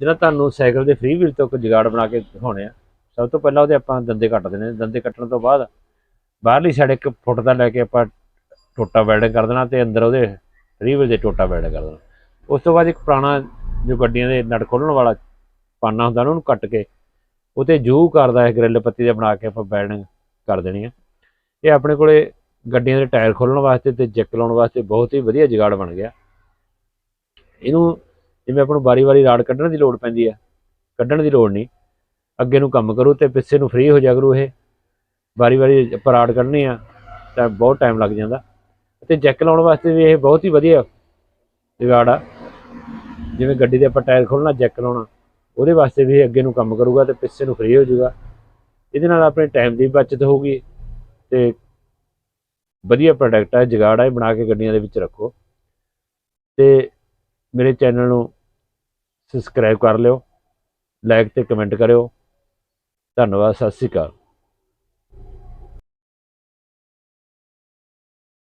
ਜਿਹੜਾ ਤੁਹਾਨੂੰ ਸਾਈਕਲ ਦੇ ਫ੍ਰੀ ਵੀਲ ਤੋਂ ਇੱਕ ਜੁਗਾੜ ਬਣਾ ਕੇ ਦਿਖਾਉਣੇ ਆ, ਸਭ ਤੋਂ ਪਹਿਲਾਂ ਉਹਦੇ ਆਪਾਂ ਦੰਦੇ ਕੱਟ ਦੇਣੇ ਦੰਦੇ ਕੱਟਣ ਤੋਂ ਬਾਅਦ ਬਾਹਰਲੀ ਸਾਈਡ ਇੱਕ ਫੁੱਟ ਦਾ ਲੈ ਕੇ ਆਪਾਂ ਟੋਟਾ ਵੈਲਡਿੰਗ ਕਰ ਦੇਣਾ ਤੇ ਅੰਦਰ ਉਹਦੇ ਫ੍ਰੀ ਵੀਲ ਦੇ ਟੋਟਾ ਵੈਲਡਿੰਗ ਕਰ ਦੇਣਾ। ਉਸ ਤੋਂ ਬਾਅਦ ਇੱਕ ਪੁਰਾਣਾ ਜੋ ਗੱਡੀਆਂ ਦੇ ਨਟ ਖੋਲਣ ਵਾਲਾ ਪਾਨਾ ਹੁੰਦਾ ਨਾ, ਉਹਨੂੰ ਕੱਟ ਕੇ ਉਹ ਤੇ ਜੂ ਕਰਦਾ ਹੈ ਗ੍ਰਿਲ ਪੱਤੀ ਦੇ ਬਣਾ ਕੇ ਆਪਾਂ ਵੈਲਡਿੰਗ ਕਰ ਦੇਣੀ ਆ। ਇਹ ਆਪਣੇ ਕੋਲੇ ਗੱਡੀਆਂ ਦੇ ਟਾਇਰ ਖੋਲਣ ਵਾਸਤੇ ਤੇ ਜੈਕ ਲਾਉਣ ਵਾਸਤੇ ਬਹੁਤ ਹੀ ਵਧੀਆ ਜੁਗਾੜ ਬਣ ਗਿਆ। ਇਹਨੂੰ ਜਿਵੇਂ ਆਪਾਂ ਨੂੰ ਵਾਰੀ-ਵਾਰੀ ਰਾੜ ਕੱਢਣ ਦੀ ਲੋੜ ਪੈਂਦੀ ਆ, ਕੱਢਣ ਦੀ ਲੋੜ ਨਹੀਂ। ਅੱਗੇ ਨੂੰ ਕੰਮ ਕਰੂ ਤੇ ਪਿੱਛੇ ਨੂੰ ਫ੍ਰੀ ਹੋ ਜਾ ਕਰੂ ਇਹ। ਵਾਰੀ-ਵਾਰੀ ਆਪਾਂ ਰਾੜ ਕੱਢਣੀ ਆ, ਤਾਂ ਬਹੁਤ ਟਾਈਮ ਲੱਗ ਜਾਂਦਾ। ਤੇ ਜੈਕ ਲਾਉਣ ਵਾਸਤੇ ਵੀ ਇਹ ਬਹੁਤ ਹੀ ਵਧੀਆ ਜੁਗਾੜ ਆ। ਜਿਵੇਂ ਗੱਡੀ ਦੇ ਆਪਾਂ ਟਾਇਰ ਖੋਲਣਾ ਜੈਕ ਲਾਉਣਾ, ਉਹਦੇ ਵਾਸਤੇ ਵੀ ਇਹ ਅੱਗੇ ਨੂੰ ਕੰਮ ਕਰੂਗਾ ਤੇ ਪਿੱਛੇ ਨੂੰ ਫ੍ਰੀ ਹੋ ਜਾਊਗਾ। ਇਹਦੇ ਨਾਲ ਆਪਣੇ ਟਾਈਮ ਦੀ ਬਚਤ ਹੋਊਗੀ ਤੇ ਵਧੀਆ ਪ੍ਰੋਡਕਟ ਹੈ ਜੁਗਾੜ ਹੈ ਇਹ ਬਣਾ ਕੇ ਗੱਡੀਆਂ ਦੇ ਵਿੱਚ ਰੱਖੋ। ਤੇ ਮੇਰੇ ਚੈਨਲ ਨੂੰ ਸਬਸਕ੍ਰਾਈਬ ਕਰ ਲਿਓ ਲਾਈਕ ਤੇ ਕਮੈਂਟ ਕਰਿਓ। ਧੰਨਵਾਦ ਸਤਿ ਸ਼੍ਰੀ ਅਕਾਲ।